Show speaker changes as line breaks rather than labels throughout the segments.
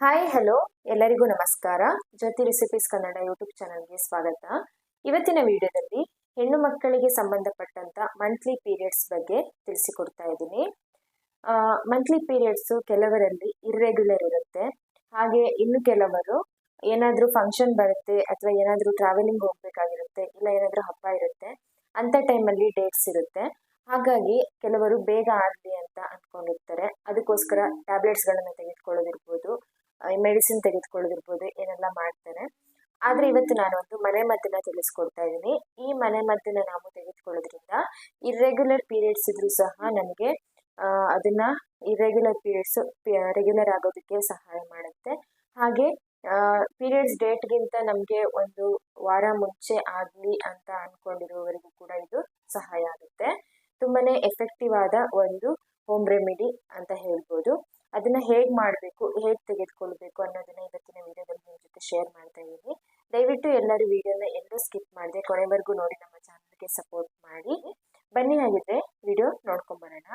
Hi hello ಎಲ್ಲರಿಗೂ ನಮಸ್ಕಾರ. ಜ್ಯೋತಿ recipes Kannada YouTube ಚಾನಲ್ಗೆ ಸ್ವಾಗತ. ಇವತ್ತಿನ ವಿಡಿಯೋದಲ್ಲಿ ಹೆಣ್ಣು ಮಕ್ಕಳಿಗೆ ಸಂಬಂಧಪಟ್ಟಂತ ಮಂತ್ಲಿ ಪೀರಿಯಡ್ಸ್ ಬಗ್ಗೆ ತಿಳಿಸಿಕೊಡ್ತಾ ಇದ್ದೀನಿ. ಮಂತ್ಲಿ ಪೀರಿಯಡ್ಸು ಕೆಲವರಲ್ಲಿ ಇರ್ರೆಗ್ಯುಲರ್ ಇರುತ್ತೆ. ಹಾಗೆ ಇನ್ನು ಕೆಲವರು ಏನಾದರೂ ಫಂಕ್ಷನ್ ಬರುತ್ತೆ ಅಥವಾ ಏನಾದರೂ ಟ್ರಾವೆಲಿಂಗ್ ಹೋಗಬೇಕಾಗಿರುತ್ತೆ ಇಲ್ಲ ಏನಾದರೂ ಹಬ್ಬ ಇರುತ್ತೆ ಅಂಥ ಟೈಮಲ್ಲಿ ಡೇಟ್ಸ್ ಇರುತ್ತೆ. ಹಾಗಾಗಿ ಕೆಲವರು ಬೇಗ ಆಗಲಿ ಅಂತ ಅಂದ್ಕೊಂಡಿರ್ತಾರೆ ಅದಕ್ಕೋಸ್ಕರ ಟ್ಯಾಬ್ಲೆಟ್ಸ್ಗಳನ್ನು ತೆಗೆದುಕೊಳ್ಳೋದಿರ್ಬೋದು. ಮೆಡಿಸಿನ್ ತೆಗೆದುಕೊಳ್ಳೋದಿರ್ಬೋದು, ಏನೆಲ್ಲ ಮಾಡ್ತಾರೆ. ಆದರೆ ಇವತ್ತು ನಾನು ಒಂದು ಮನೆ ಮದ್ದನ್ನ ತಿಳಿಸ್ಕೊಡ್ತಾ ಇದ್ದೀನಿ. ಈ ಮನೆ ಮದ್ದನ್ನ ನಾವು ತೆಗೆದುಕೊಳ್ಳೋದ್ರಿಂದ ಇರ್ರೆಗ್ಯುಲರ್ ಪೀರಿಯಡ್ಸ್ ಇದ್ರೂ ಸಹ ನಮಗೆ ಅದನ್ನ ಇರ್ರೆಗ್ಯುಲರ್ ಪೀರಿಯಡ್ಸ್ ರೆಗ್ಯುಲರ್ ಆಗೋದಕ್ಕೆ ಸಹಾಯ ಮಾಡುತ್ತೆ. ಹಾಗೆ ಪೀರಿಯಡ್ಸ್ ಡೇಟ್ಗಿಂತ ನಮಗೆ ಒಂದು ವಾರ ಮುಂಚೆ ಆಗಲಿ ಅಂತ ಅಂದ್ಕೊಂಡಿರುವವರಿಗೂ ಕೂಡ ಇದು ಸಹಾಯ ಆಗುತ್ತೆ. ತುಂಬಾನೇ ಎಫೆಕ್ಟಿವ್ ಆದ ಒಂದು ಹೋಮ್ ರೆಮಿಡಿ ಅಂತ ಹೇಳ್ಬೋದು. ಅದನ್ನ ಹೇಗೆ ಮಾಡಬೇಕು, ಹೇಗೆ ತೆಗೆದುಕೊಳ್ಬೇಕು ಅನ್ನೋದನ್ನ ಇವತ್ತಿನ ವಿಡಿಯೋದಲ್ಲಿ ನಿಮ್ಮ ಜೊತೆ ಶೇರ್ ಮಾಡ್ತಾ ಇದ್ದೀನಿ. ದಯವಿಟ್ಟು ಎಲ್ಲರೂ ವಿಡಿಯೋನ ಎಲ್ಲೂ ಸ್ಕಿಪ್ ಮಾಡಿದೆ, ಕೊನೆವರೆಗೂ ನೋಡಿ ನಮ್ಮ ಚಾನಲ್ಗೆ ಸಪೋರ್ಟ್ ಮಾಡಿ. ಬನ್ನಿ ಆಗಿದ್ರೆ ವಿಡಿಯೋ ನೋಡ್ಕೊಂಬರೋಣ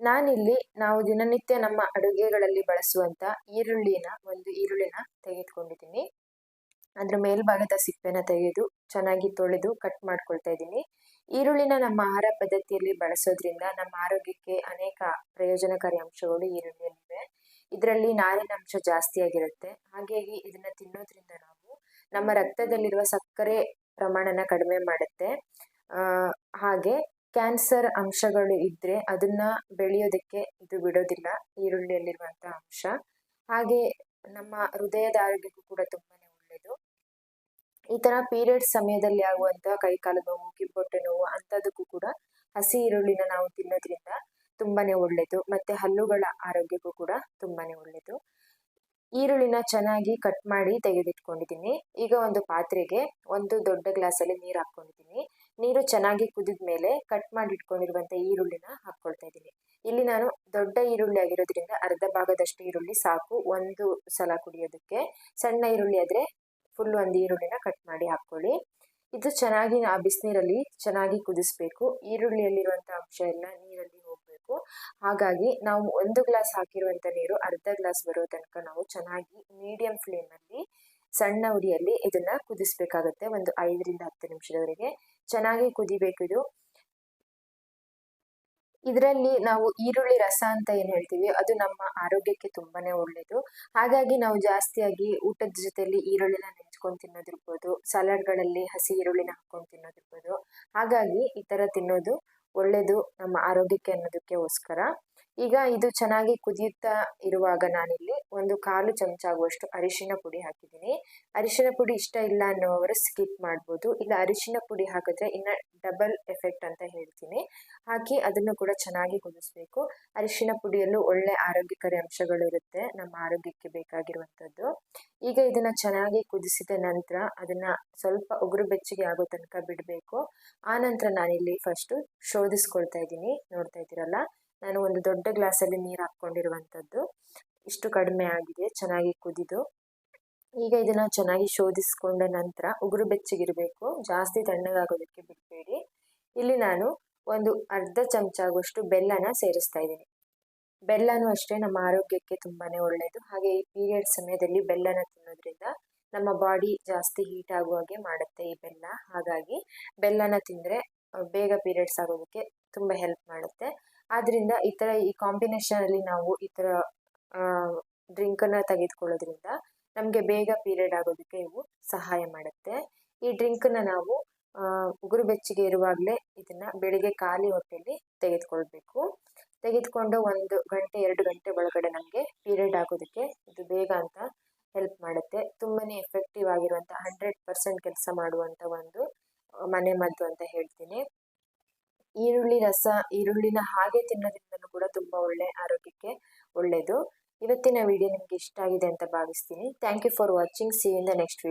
ನಾನಿಲ್ಲಿ ನಾವು ದಿನನಿತ್ಯ ನಮ್ಮ ಅಡುಗೆಗಳಲ್ಲಿ ಬಳಸುವಂತ ಈರುಳ್ಳಿನ, ಒಂದು ಈರುಳ್ಳಿನ ತೆಗೆದುಕೊಂಡಿದ್ದೀನಿ. ಅದರ ಮೇಲ್ಭಾಗದ ಸಿಪ್ಪೆನ ತೆಗೆದು ಚೆನ್ನಾಗಿ ತೊಳೆದು ಕಟ್ ಮಾಡ್ಕೊಳ್ತಾ ಇದ್ದೀನಿ. ಈರುಳ್ಳಿನ ನಮ್ಮ ಆಹಾರ ಪದ್ಧತಿಯಲ್ಲಿ ಬಳಸೋದ್ರಿಂದ ನಮ್ಮ ಆರೋಗ್ಯಕ್ಕೆ ಅನೇಕ ಪ್ರಯೋಜನಕಾರಿ ಅಂಶಗಳು ಈರುಳ್ಳಿಯಲ್ಲಿವೆ. ಇದರಲ್ಲಿ ನಾರಿನ ಅಂಶ ಜಾಸ್ತಿ ಆಗಿರುತ್ತೆ. ಹಾಗಾಗಿ ಇದನ್ನ ತಿನ್ನೋದ್ರಿಂದ ನಾವು ನಮ್ಮ ರಕ್ತದಲ್ಲಿರುವ ಸಕ್ಕರೆ ಪ್ರಮಾಣನ ಕಡಿಮೆ ಮಾಡುತ್ತೆ. ಹಾಗೆ ಕ್ಯಾನ್ಸರ್ ಅಂಶಗಳು ಇದ್ರೆ ಅದನ್ನ ಬೆಳೆಯೋದಕ್ಕೆ ಇದು ಬಿಡೋದಿಲ್ಲ, ಈರುಳ್ಳಿಯಲ್ಲಿರುವಂತಹ ಅಂಶ. ಹಾಗೆ ನಮ್ಮ ಹೃದಯದ ಆರೋಗ್ಯಕ್ಕೂ ಕೂಡ ಒಳ್ಳೆಯದು ಈ ತರ ಪೀರಿಯಡ್ಸ್ ಸಮಯದಲ್ಲಿ ಆಗುವಂತಹ ಕೈಕಾಲು ನೋವು ಕಿಬ್ಬೊಟ್ಟೆ ನೋವು ಅಂಥದಕ್ಕೂ ಕೂಡ ಹಸಿ ಈರುಳ್ಳಿನ ನಾವು ತಿನ್ನೋದ್ರಿಂದ ತುಂಬಾನೇ ಒಳ್ಳೆಯದು ಮತ್ತೆ ಹಲ್ಲುಗಳ ಆರೋಗ್ಯಕ್ಕೂ ಕೂಡ ತುಂಬಾನೇ ಒಳ್ಳೆಯದು ಈರುಳ್ಳಿನ ಚೆನ್ನಾಗಿ ಕಟ್ ಮಾಡಿ ತೆಗೆದಿಟ್ಕೊಂಡಿದ್ದೀನಿ. ಈಗ ಒಂದು ಪಾತ್ರೆಗೆ ಒಂದು ದೊಡ್ಡ ಗ್ಲಾಸಲ್ಲಿ ನೀರು ಹಾಕ್ಕೊಂಡಿದ್ದೀನಿ. ನೀರು ಚೆನ್ನಾಗಿ ಕುದಿದ ಮೇಲೆ ಕಟ್ ಮಾಡಿ ಇಟ್ಕೊಂಡಿರುವಂಥ ಈರುಳ್ಳಿನ ಹಾಕ್ಕೊಳ್ತಾ ಇದ್ದೀನಿ. ಇಲ್ಲಿ ನಾನು ದೊಡ್ಡ ಈರುಳ್ಳಿ ಆಗಿರೋದ್ರಿಂದ ಅರ್ಧ ಭಾಗದಷ್ಟು ಈರುಳ್ಳಿ ಸಾಕು. ಒಂದು ಸಲ ಕುಡಿಯೋದಕ್ಕೆ. ಸಣ್ಣ ಈರುಳ್ಳಿ ಆದರೆ ಫುಲ್ ಒಂದು ಈರುಳ್ಳಿನ ಕಟ್ ಮಾಡಿ ಹಾಕ್ಕೊಳ್ಳಿ ಇದು ಚೆನ್ನಾಗಿ ಆ ಬಿಸಿನೀರಲ್ಲಿ ಚೆನ್ನಾಗಿ ಕುದಿಸ್ಬೇಕು. ಈರುಳ್ಳಿಯಲ್ಲಿರುವಂಥ ಅಂಶ ಎಲ್ಲ ನೀರಲ್ಲಿ ಹೋಗಬೇಕು. ಹಾಗಾಗಿ ನಾವು ಒಂದು ಗ್ಲಾಸ್ ಹಾಕಿರುವಂಥ ನೀರು ಅರ್ಧ ಗ್ಲಾಸ್ ಬರೋ ತನಕ ನಾವು ಚೆನ್ನಾಗಿ ಮೀಡಿಯಂ ಫ್ಲೇಮಲ್ಲಿ ಸಣ್ಣ ಉರಿಯಲ್ಲಿ ಇದನ್ನ ಕುದಿಸ್ಬೇಕಾಗತ್ತೆ. ಒಂದು ಐದರಿಂದ ಹತ್ತು ನಿಮಿಷದವರೆಗೆ ಚೆನ್ನಾಗಿ ಕುದಿಬೇಕು ಇದು. ಇದರಲ್ಲಿ ನಾವು ಈರುಳ್ಳಿ ರಸ ಅಂತ ಏನು ಹೇಳ್ತೀವಿ, ಅದು ನಮ್ಮ ಆರೋಗ್ಯಕ್ಕೆ ತುಂಬಾನೇ ಒಳ್ಳೆಯದು ಹಾಗಾಗಿ ನಾವು ಜಾಸ್ತಿಯಾಗಿ ಊಟದ ಜೊತೆಯಲ್ಲಿ ಈರುಳ್ಳಿನ ನೆಂಚ್ಕೊಂಡು ತಿನ್ನೋದಿರ್ಬೋದು, ಸಲಾಡ್ಗಳಲ್ಲಿ ಹಸಿ ಈರುಳ್ಳಿನ ಹಾಕೊಂಡು ತಿನ್ನೋದಿರ್ಬೋದು. ಹಾಗಾಗಿ ಈ ತರ ತಿನ್ನೋದು ಒಳ್ಳೆಯದು ನಮ್ಮ ಆರೋಗ್ಯಕ್ಕೆ ಅನ್ನೋದಕ್ಕೋಸ್ಕರ ಈಗ ಇದು ಚೆನ್ನಾಗಿ ಕುದಿಯುತ್ತಾ ಇರುವಾಗ ನಾನಿಲ್ಲಿ ಒಂದು ಕಾಲು ಚಮಚ ಆಗುವಷ್ಟು ಅರಿಶಿನ ಪುಡಿ ಹಾಕಿದ್ದೀನಿ. ಅರಿಶಿನ ಪುಡಿ ಇಷ್ಟ ಇಲ್ಲ ಅನ್ನೋವರು ಸ್ಕಿಪ್ ಮಾಡ್ಬೋದು. ಇಲ್ಲ ಅರಿಶಿನ ಪುಡಿ ಹಾಕಿದ್ರೆ ಇನ್ನು ಡಬಲ್ ಎಫೆಕ್ಟ್ ಅಂತ ಹೇಳ್ತೀನಿ. ಹಾಕಿ ಅದನ್ನು ಕೂಡ ಚೆನ್ನಾಗಿ ಕುದಿಸ್ಬೇಕು. ಅರಿಶಿನ ಪುಡಿಯಲ್ಲೂ ಒಳ್ಳೆ ಆರೋಗ್ಯಕರ ಅಂಶಗಳು ಇರುತ್ತೆ ನಮ್ಮ ಆರೋಗ್ಯಕ್ಕೆ ಬೇಕಾಗಿರುವಂಥದ್ದು. ಈಗ ಇದನ್ನ ಚೆನ್ನಾಗಿ ಕುದಿಸಿದ ನಂತರ ಅದನ್ನ ಸ್ವಲ್ಪ ಉಗುರು ಬೆಚ್ಚಗೆ ಆಗೋ ತನಕ ಬಿಡಬೇಕು. ಆ ನಂತರ ನಾನಿಲ್ಲಿ ಫಸ್ಟು ಶೋಧಿಸ್ಕೊಳ್ತಾ ಇದ್ದೀನಿ. ನೋಡ್ತಾ ಇದ್ದೀರಲ್ಲ? ನಾನು ಒಂದು ದೊಡ್ಡ ಗ್ಲಾಸಲ್ಲಿ ನೀರು ಹಾಕ್ಕೊಂಡಿರುವಂಥದ್ದು. ಇಷ್ಟು ಕಡಿಮೆ ಆಗಿದೆ, ಚೆನ್ನಾಗಿ ಕುದಿದು. ಈಗ ಇದನ್ನು ಚೆನ್ನಾಗಿ ಶೋಧಿಸ್ಕೊಂಡ ನಂತರ ಉಗುರು ಬೆಚ್ಚಗಿರಬೇಕು. ಜಾಸ್ತಿ ತಣ್ಣಗಾಗೋದಕ್ಕೆ ಬಿಡಬೇಡಿ. ಇಲ್ಲಿ ನಾನು ಒಂದು ಅರ್ಧ ಚಮಚ ಆಗುವಷ್ಟು ಬೆಲ್ಲನ ಸೇರಿಸ್ತಾ ಇದ್ದೀನಿ. ಬೆಲ್ಲನೂ ಅಷ್ಟೇ ನಮ್ಮ ಆರೋಗ್ಯಕ್ಕೆ ತುಂಬಾ ಒಳ್ಳೆಯದು ಹಾಗೆ ಈ ಪೀರಿಯಡ್ ಸಮಯದಲ್ಲಿ ಬೆಲ್ಲನ ತಿನ್ನೋದ್ರಿಂದ ನಮ್ಮ ಬಾಡಿ ಜಾಸ್ತಿ ಹೀಟ್ ಆಗುವ ಹಾಗೆ ಮಾಡುತ್ತೆ ಈ ಬೆಲ್ಲ. ಹಾಗಾಗಿ ಬೆಲ್ಲನ ತಿಂದರೆ ಬೇಗ ಪೀರಿಯಡ್ಸ್ ಆಗೋದಕ್ಕೆ ತುಂಬ ಹೆಲ್ಪ್ ಮಾಡುತ್ತೆ. ಆದ್ದರಿಂದ ಈ ಥರ ಈ ಕಾಂಬಿನೇಷನಲ್ಲಿ ನಾವು ಈ ಥರ ಡ್ರಿಂಕನ್ನು ತೆಗೆದುಕೊಳ್ಳೋದ್ರಿಂದ ನಮಗೆ ಬೇಗ ಪೀರಿಯಡ್ ಆಗೋದಕ್ಕೆ ಇವು ಸಹಾಯ ಮಾಡುತ್ತೆ. ಈ ಡ್ರಿಂಕನ್ನು ನಾವು ಉಗುರು ಬೆಚ್ಚಗೆ ಇರುವಾಗಲೇ ಇದನ್ನು ಬೆಳಿಗ್ಗೆ ಖಾಲಿ ಹೊಟ್ಟೆಯಲ್ಲಿ ತೆಗೆದುಕೊಳ್ಬೇಕು. ತೆಗೆದುಕೊಂಡು ಒಂದು ಗಂಟೆ, ಎರಡು ಗಂಟೆ ಒಳಗಡೆ ನಮಗೆ ಪೀರಿಯಡ್ ಆಗೋದಕ್ಕೆ ಇದು ಬೇಗ ಅಂತ ಹೆಲ್ಪ್ ಮಾಡುತ್ತೆ. ತುಂಬಾ ಎಫೆಕ್ಟಿವ್ ಆಗಿರುವಂಥ ಹಂಡ್ರೆಡ್ ಪರ್ಸೆಂಟ್ ಕೆಲಸ ಮಾಡುವಂಥ ಒಂದು ಮನೆ ಮದ್ದು ಅಂತ ಹೇಳ್ತೀನಿ. ಈರುಳ್ಳಿ ರಸ, ಈರುಳ್ಳಿನ ಹಾಗೆ ತಿನ್ನೋದ್ರಿಂದಲೂ ಕೂಡ ತುಂಬ ಒಳ್ಳೆ ಆರೋಗ್ಯಕ್ಕೆ ಒಳ್ಳೆಯದು ಇವತ್ತಿನ ವಿಡಿಯೋ ನಿಮಗೆ ಇಷ್ಟ ಆಗಿದೆ ಅಂತ ಭಾವಿಸ್ತೀನಿ. Thank you for watching see in the next video